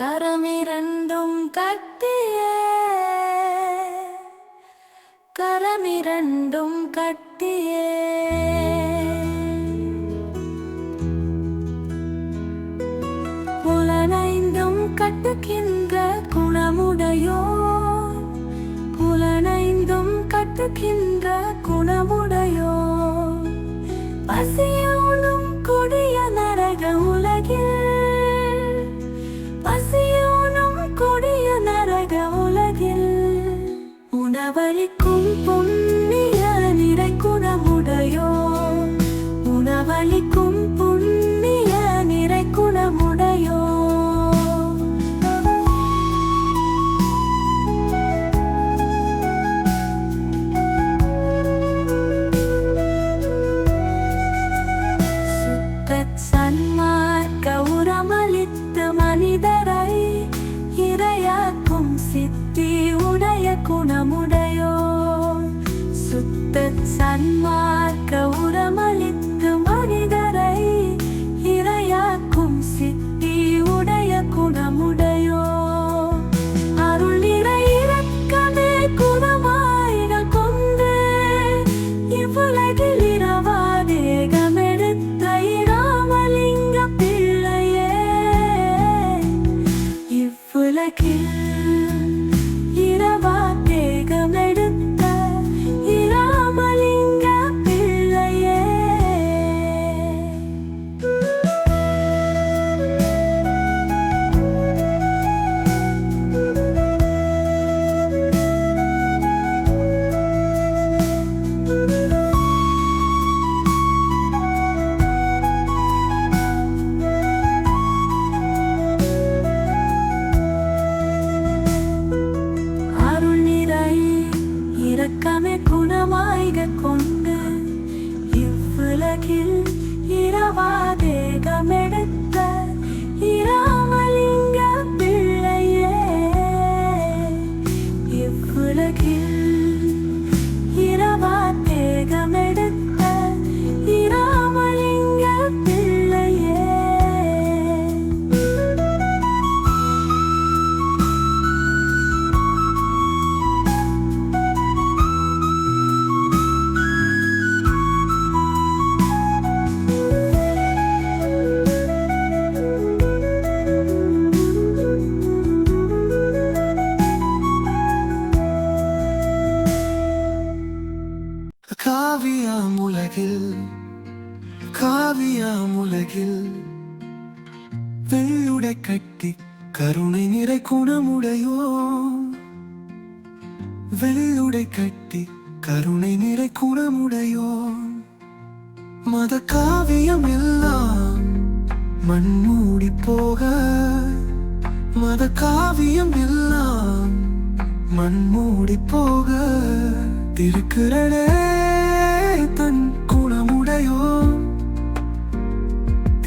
கரமிரண்டும் கட்டிய கரமிரண்டும் கட்டியே. புலனைந்தும் கட்டுகின்ற குணமுடையோ புலனைந்தும் கட்டுகின்ற குணமுடையோ பசிய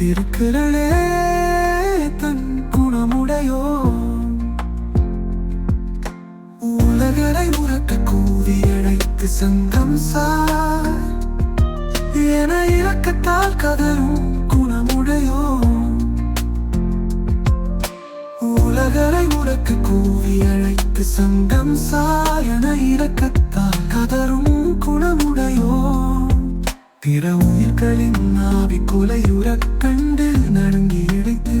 திருக்குறளே தன் குணமுடையோ? உலகரை முறக்க கூவி அழைத்து சங்கம் சார். என இறக்கத்தால் கதரும் குணமுடையோ? உலகரை முறக்க கூவி அழைத்து சங்கம் சார். இறக்கத்தால் கதரும் குணமுடையோ? பிற உயிர்களின் நாவி குலையுறக் கண்டு நடுங்கிடுத்து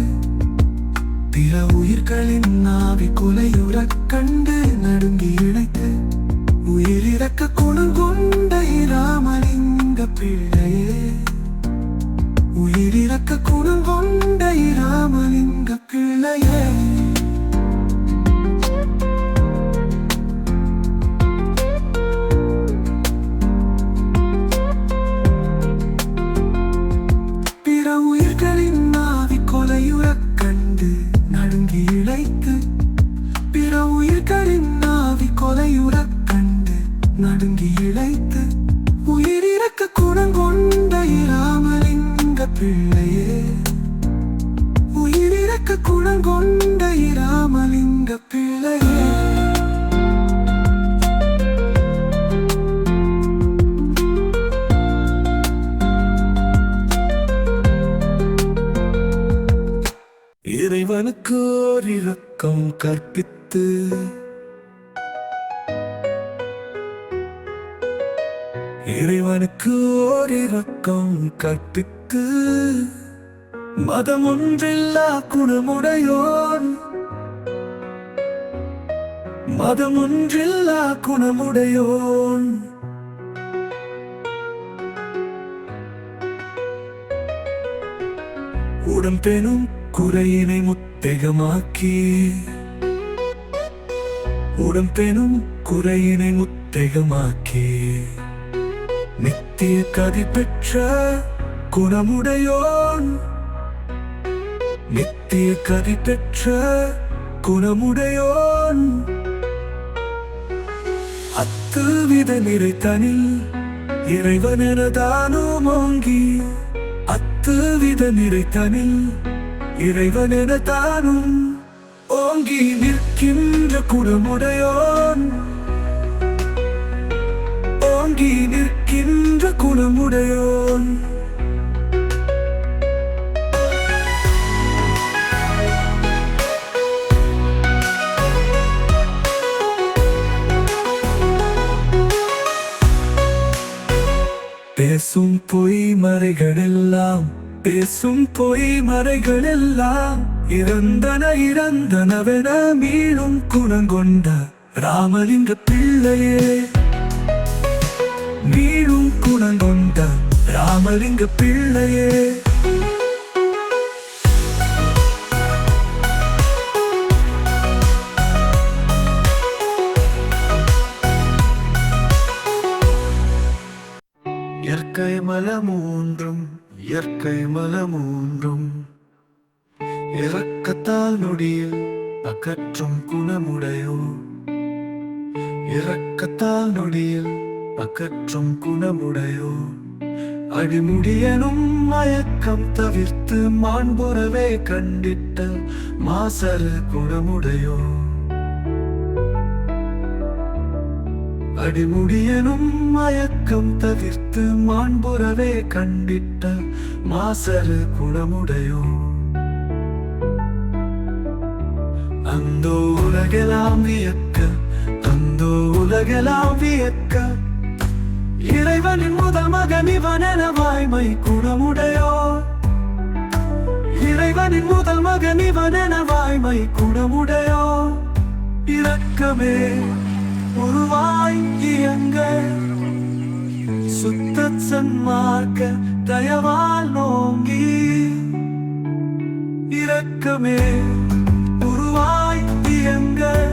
பிற உயிர்களின் நாவி குலையுறக் கண்டு நடுங்கி இழைத்து உயிரிறக்க குணங்கொண்ட இராமலிங்க பிள்ளையே. உயிரிறக்க குணங்கொண்ட இராமலிங்க இறைவனுக்கு ஓரிறக்கம் கற்பித்து மதம் ஒன்றில்லா குணமுடையோன். மதம் ஒன்றில்லா குணமுடையோன். உடம்பெனும் குறையினை முத்தேகமாக்கி உடம்பெனும் குறையினை முத்தேகமாக்கி. நித்திய கதி பெற்ற குணமுடையோன். நித்திய கதி பெற்ற குணமுடையோன். அத்துவித நிறைத்தனில் இறைவனெனதானோ மோங்கி. அத்துவித நிறைத்தனில் இறைவனதானும் ஓங்கி நிற்கின்ற குணமுடையோன். ஓங்கி நிற்கின்ற குணமுடையோன். பேசும் பொய் மறைகளெல்லாம் பேசும் பொய் மறைகளெல்லாம் இறந்தன இறந்தனவென மீளும் குணங்கொண்ட ராமலிங்க பிள்ளையே. குணங்கொண்ட ராமலிங்க பிள்ளையே. இயற்கை மலமூன்றும் இயற்கை மலமூன்றும். இறக்கத்தால் நொடியில் அகற்றும் குணமுடையோ இறக்கத்தால் நொடியில் அகற்றும் குணமுடையோ அடிமுடியனும் மயக்கம் தவிர்த்து மாண்புறவே கண்டிட்ட மாசரு குணமுடையோ அடிமுடியனும் மயக்கம் தவிர்த்து மாண்புறவே கண்டிட்ட மாசரு குணமுடையோ அந்தோ உலகெல்லாம் வியக்க அந்தோ உலகெல்லாம் வியக்க இறைவனின் முதல் மகன் இவனென வாய்மை குணமுடையோ இறைவனின் முதல் மகன் இவனென வாய்மை குணமுடையோ இரக்கமே உருவாய் இயங்க. சுத்த சன்மார்க்க தயவால் நோங்கி. இரக்கமே உருவாய் இயங்க.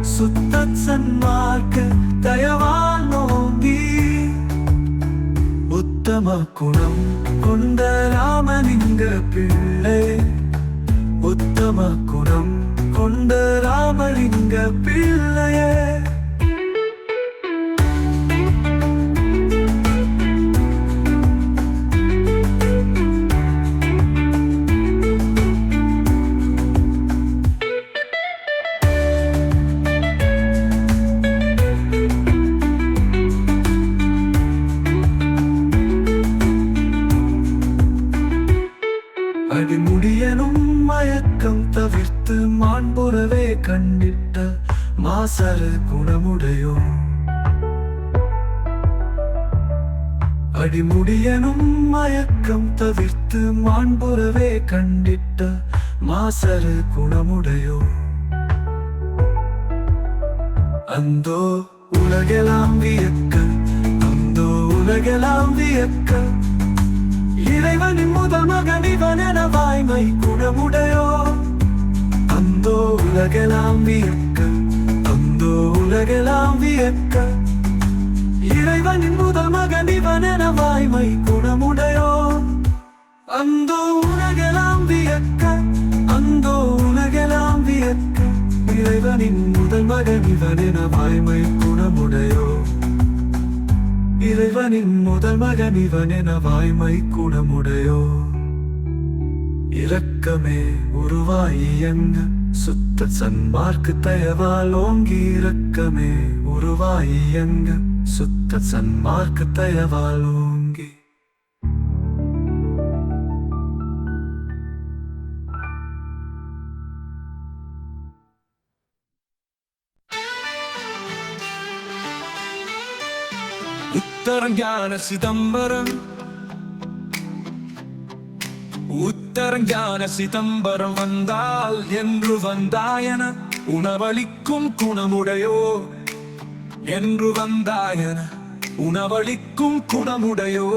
சுத்த சன்மார்க்க தயவான் நோம்பி உத்தம குணம் கொண்ட ராமலிங்க பிள்ளை. உத்தம குணம் கொண்ட ராமலிங்க பிள்ளையே. வியக்க இறைவனின் முதல் மகன் இவன் என வாய்மை குணமுடையோ. அந்தோ உலகெல்லாம் வியக்க. அந்தோ உலகெல்லாம் வியக்க. இறைவனின் முதல் மகன் இவன் என வாய்மை குணமுடையோ. இறைவனின் முதல் மகன் இவன் என வாய்மை குணமுடையோ. இரக்கமே உருவாயியங்க சுத்த சன்மார்க்கு தயவால் ஓங்கி இரக்கமே உருவாயி எங்கு? சுத்த சன்மார்க்கு தயவால் ஓங்கி. உத்தரஞான சிதம்பரம் உத்தரங்கான சிதம்பரம் வந்தால் என்று வந்தாயன உணவளிக்கும் குணமுடையோ? என்று வந்தாயன உணவளிக்கும் குணமுடையோ?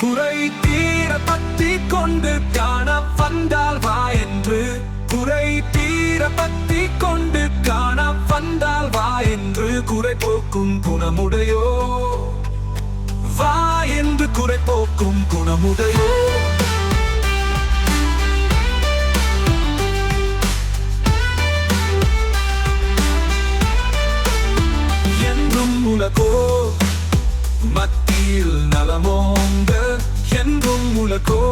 குறை தீர பத்தி கொண்டு காண வந்தால் வா என்று. குறை தீர பத்தி கொண்டு காண வந்தால் வா என்று. குறை போக்கும் குணமுடையோ? வா என்று குறை போக்கும் குணமுடைய என்றும் உலகோ மத்தியில் நலமோங்க. என்றும் உலகோ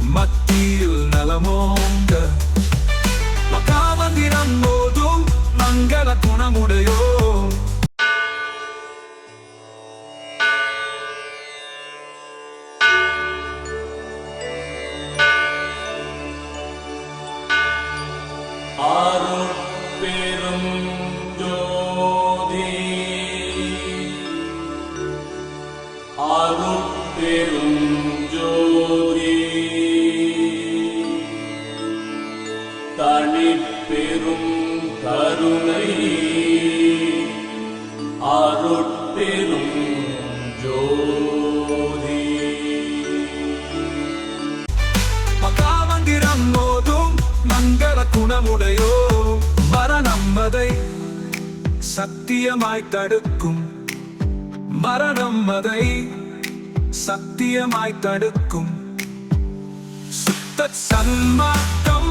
மத்தியில் நலமோங்க. மரணம் அதை சத்தியமாய் தடுக்கும். சுத்த சன்மார்க்கம்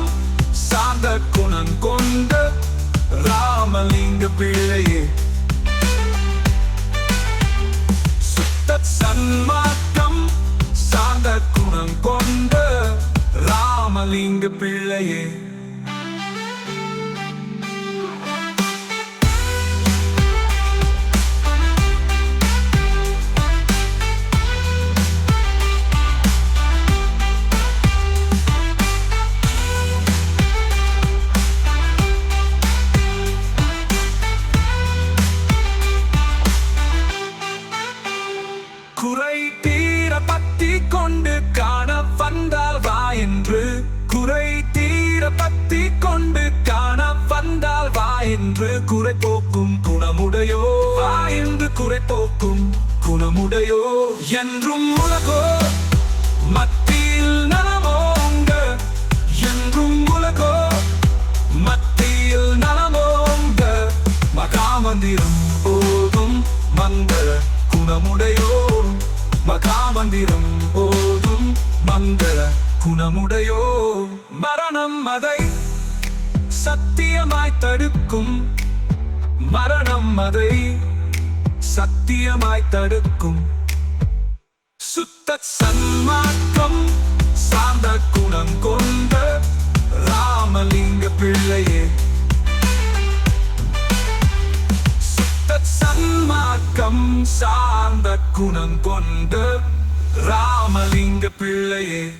சார்ந்த குணம் கொண்ட ராமலிங்க பிள்ளையே. சுத்த சன்மார்க்கம் சார்ந்த குணம் கொண்ட ராமலிங்க பிள்ளையே. என்று குறை தீர பத்தி கொண்டு காண வந்தால் வா என்று குறை போக்கும் குணமுடையோ. வா என்று குறை போக்கும் குணமுடையோ. என்றும் உலகோ மத்தியில் நலமோங்க. என்றும் உலகோ மத்தியில் நலமோங்க. மகாமந்திரம் போதும் மங்கள குணமுடையோ. மகாமந்திரம் போதும் மங்கள குணமுடையோ? மரணம் அதை சத்தியமாய் தடுக்கும். மரணம் அதை சத்தியமாய் தடுக்கும். சுத்த சன்மார்க்கம் சார்ந்த குணம் கொண்ட ராமலிங்க பிள்ளையே. சுத்த சன்மார்க்கம் சார்ந்த குணம் கொண்ட ராமலிங்க பிள்ளையே.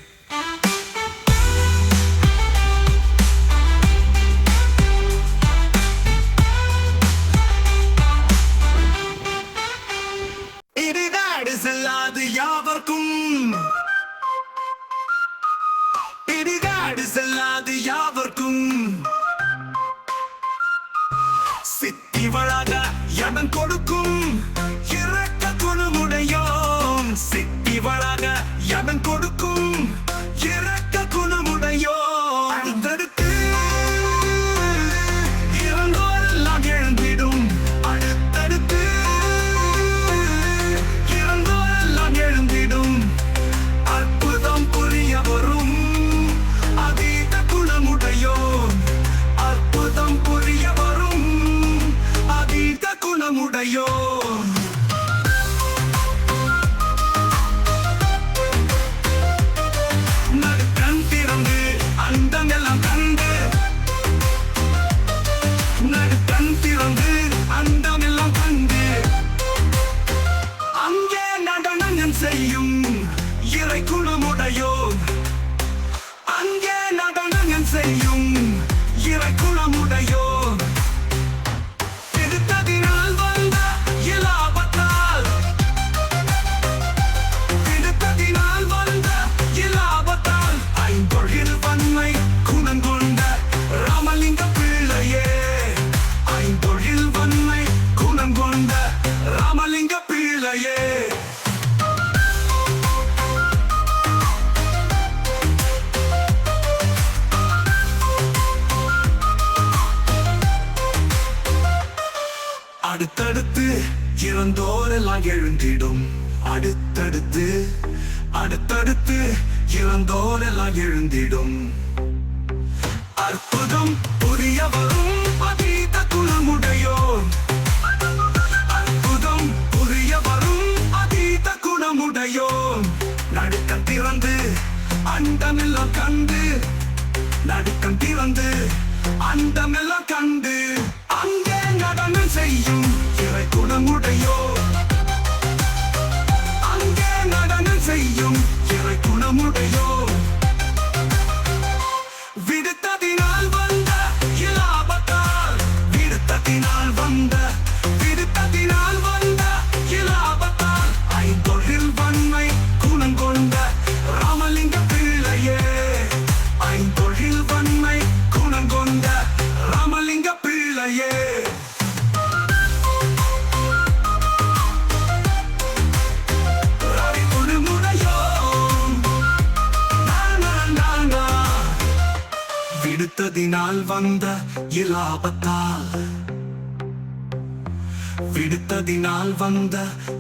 யாவர்க்கும். இடிகாடு செல்லாது யாவர்க்கும். சித்தி வளாக எவன் கொடுக்கும். இறக்க குழுமுடையோம் சித்தி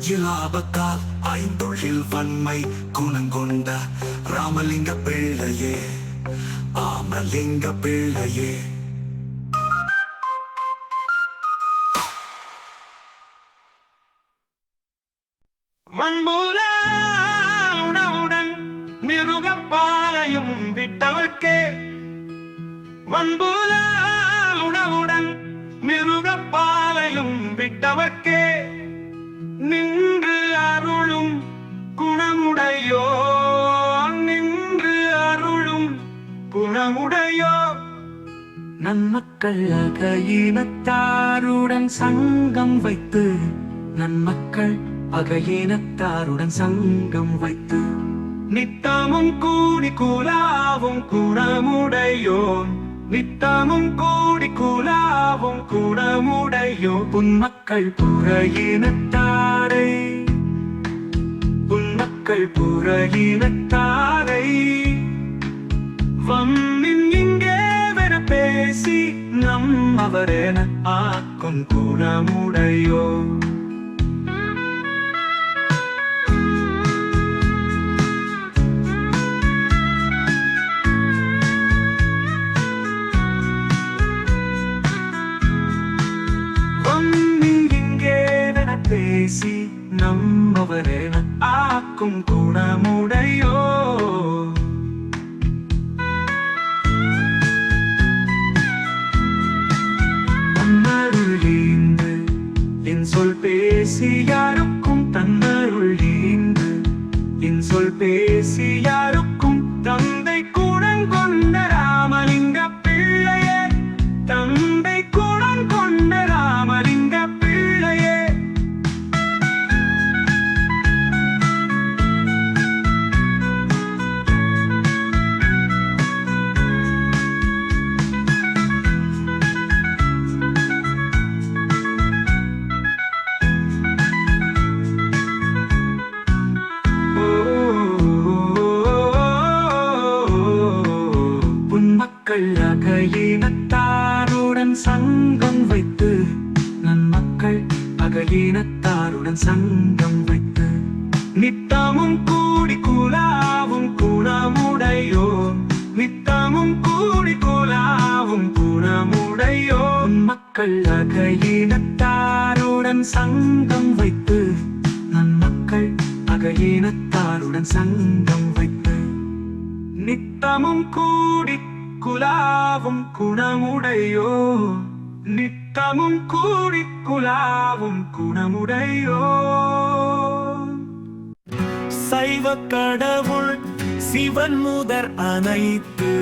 இலாபத்தால் ஐந்தொழில் வன்மை குணங்கொண்ட ராமலிங்க பிள்ளையே ஆமலிங்க பிள்ளையே. மண்புல உணவுடன் மிருகப்பாலையும் விட்டவர்க்கே. மண்புல நின்று அருளும் குணமுடையோ நின்று அருளும் குணமுடையோ நன்மக்கள் அகையினத்தாருடன் சங்கம் வைத்து நன்மக்கள் அகையினத்தாருடன் சங்கம் வைத்து. நித்தமும் கூடி கூலாவும் குணமுடையோன் நித்தமும் கூடி கூலாவும் குணமுடையோ புன்மக்கள் புறையினத்தாரை புன்மக்கள் புறகினத்தாரை வம்மின் இங்கே வென பேசி நம் அவரென ஆக்கும் குணமுடையோ. பேசி நம் காக்கும் குணமுடையோ? தன்னருள் என் சொல் பேசி யாருக்கும் தன்னருளீந்து என் சொல் பேசி மக்கள் அகையினத்தாருடன் சங்கம் வைத்து நன்மக்கள் அகையினத்தாருடன் சங்கம் வைத்து. நித்தமும் கூடி குலாவும் குணமுடையோ நித்தமும் கூடி குலாவும் குணமுடையோ. சைவ கடவுள் சிவன் முதற் அனைத்து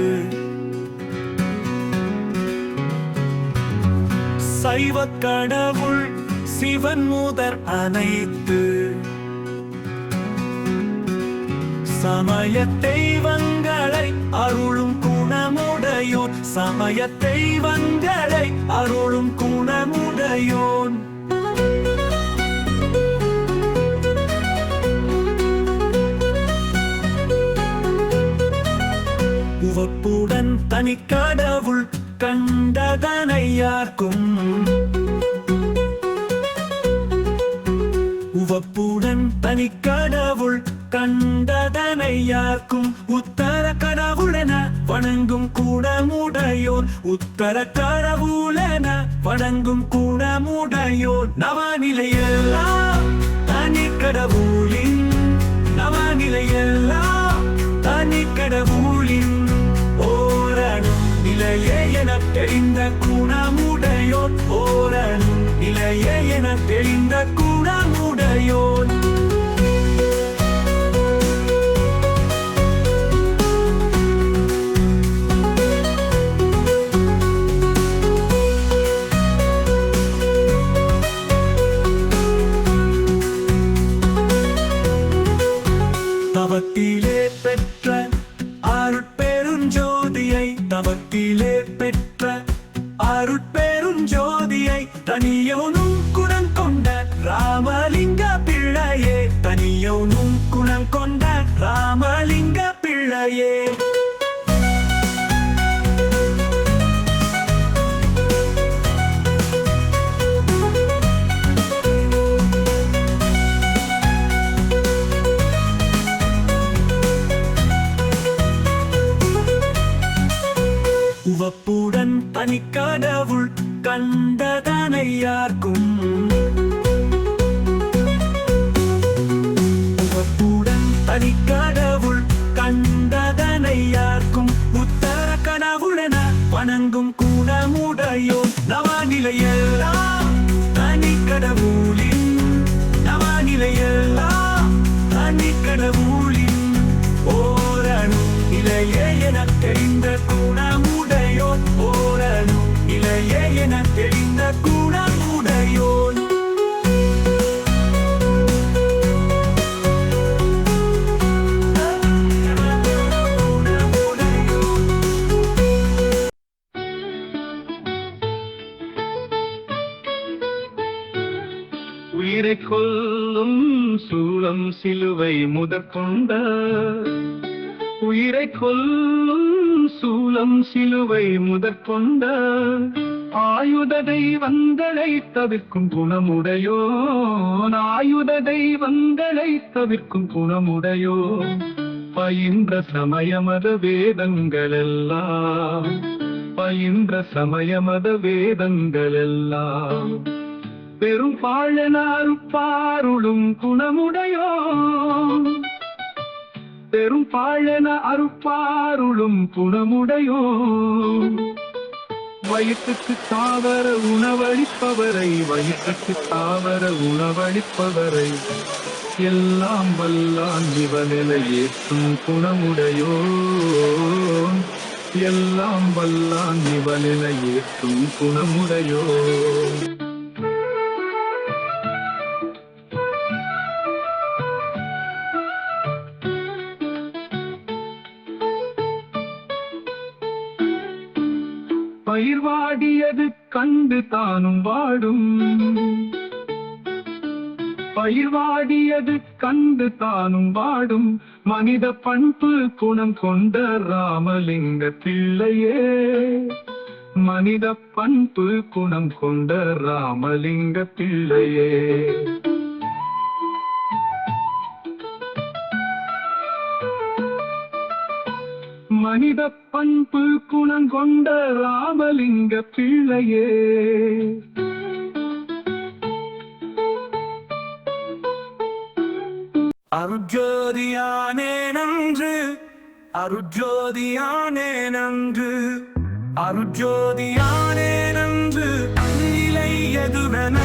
சைவ கடவுள் சிவன் முதற் அனைத்து. சமய தெய்வங்களை அருளும் குணமுடையோன். சமய தெய்வங்களை அருளும் குணமுடையோன். உவப்புடன் தனி கடவுள் கண்டதனை யார்க்கும் உவப்புடன் தனி கடவுள் கண்டதனை யாருக்கும் உத்தர கடவுளென வணங்கும் கூடமுடையோர் உத்தர கடவுளென வணங்கும் கூடமுடையோர். நவநிலையெல்லாம் தனி கடவுளின் நவநிலையெல்லாம் தனி கடவுள் இலையே என தெரிந்த குணமுடையோன் ஓரணும் இலையே என தெரிந்த குணமுடையோன். கண்டதனை யார்க்கும்? உவப்புடன் தனிக்கடவுள் கண்டதனை யார்க்கும்? உத்தர கடவுளென வணங்கும் குணமுடையோ நவநிலையெல்லாம் தனி கடவுளின் நவநிலையெல்லாம் தனி கடவுளின் ஓரணு நிலையே சிலுவை முதற்கொண்ட உயிரை கொல்லும் சூலம் சிலுவை முதற்கொண்ட ஆயுததை தெய்வங்களை தவிர்க்கும் குணமுடையோ? ஆயுததை தெய்வங்களை தவிர்க்கும் குணமுடையோ? பயின்ற சமயமத வேதங்கள் எல்லாம் பயின்ற சமயமத வேதங்கள் எல்லாம் பெரும் பாழனாரு பாருளும் குணமுடையோ பெரும் பாழன அருப்பாருளும் குணமுடையோ வயிற்றுக்கு தாவர உணவளிப்பவரை வயிற்றுக்கு தாவர உணவளிப்பவரை எல்லாம் வல்லான் இவனிலை ஏற்றும் குணமுடையோ எல்லாம் வல்லான் இவனிலை ஏற்றும் குணமுடையோ கண்டு தானும் வாடும். பயிர்வாடியது கண்டு தானும் வாடும். மனித பண்பு குணம் கொண்ட ராமலிங்க பிள்ளையே. மனித பண்பு குணம் கொண்ட ராமலிங்க பிள்ளையே. மனித பண்பு குணங்கொண்ட ராமலிங்க பிள்ளையே. அருஜோதியானே நன்று அருஜோதியானே நன்று அருஜோதியானே நன்று அந்நிலை எதுவென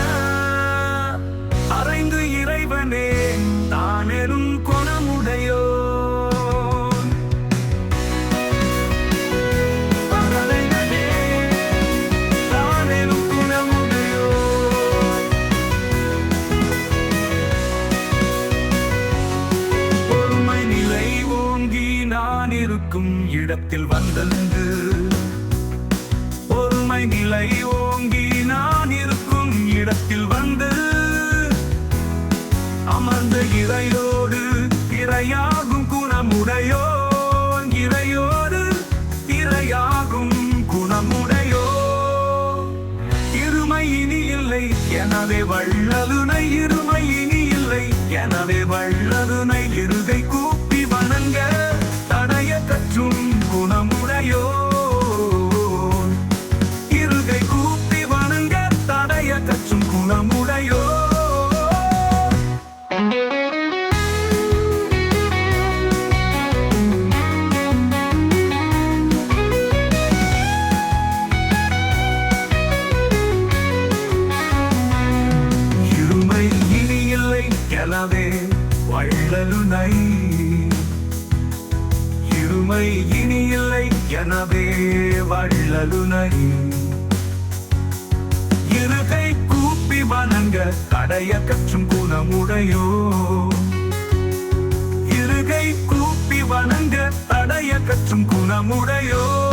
தந்து பொறுமை நிலை ஓங்கி நான் இருக்கும் இடத்தில் வந்து அமர்ந்த இறையோடு இறையாகும் குணமுடையோ இறையோடு இறையாகும் குணமுடையோ இருமை இனி இல்லை எனவே வள்ளலுனை. இருமை இனி இல்லை எனவே வள்ளதுனை எனவே வள்ளலுனை இருகை கூப்பி வணங்க கடைய கற்றும் குணமுடையோ. இருகை கூப்பி வணங்க தடைய கற்றும் குணமுடையோ.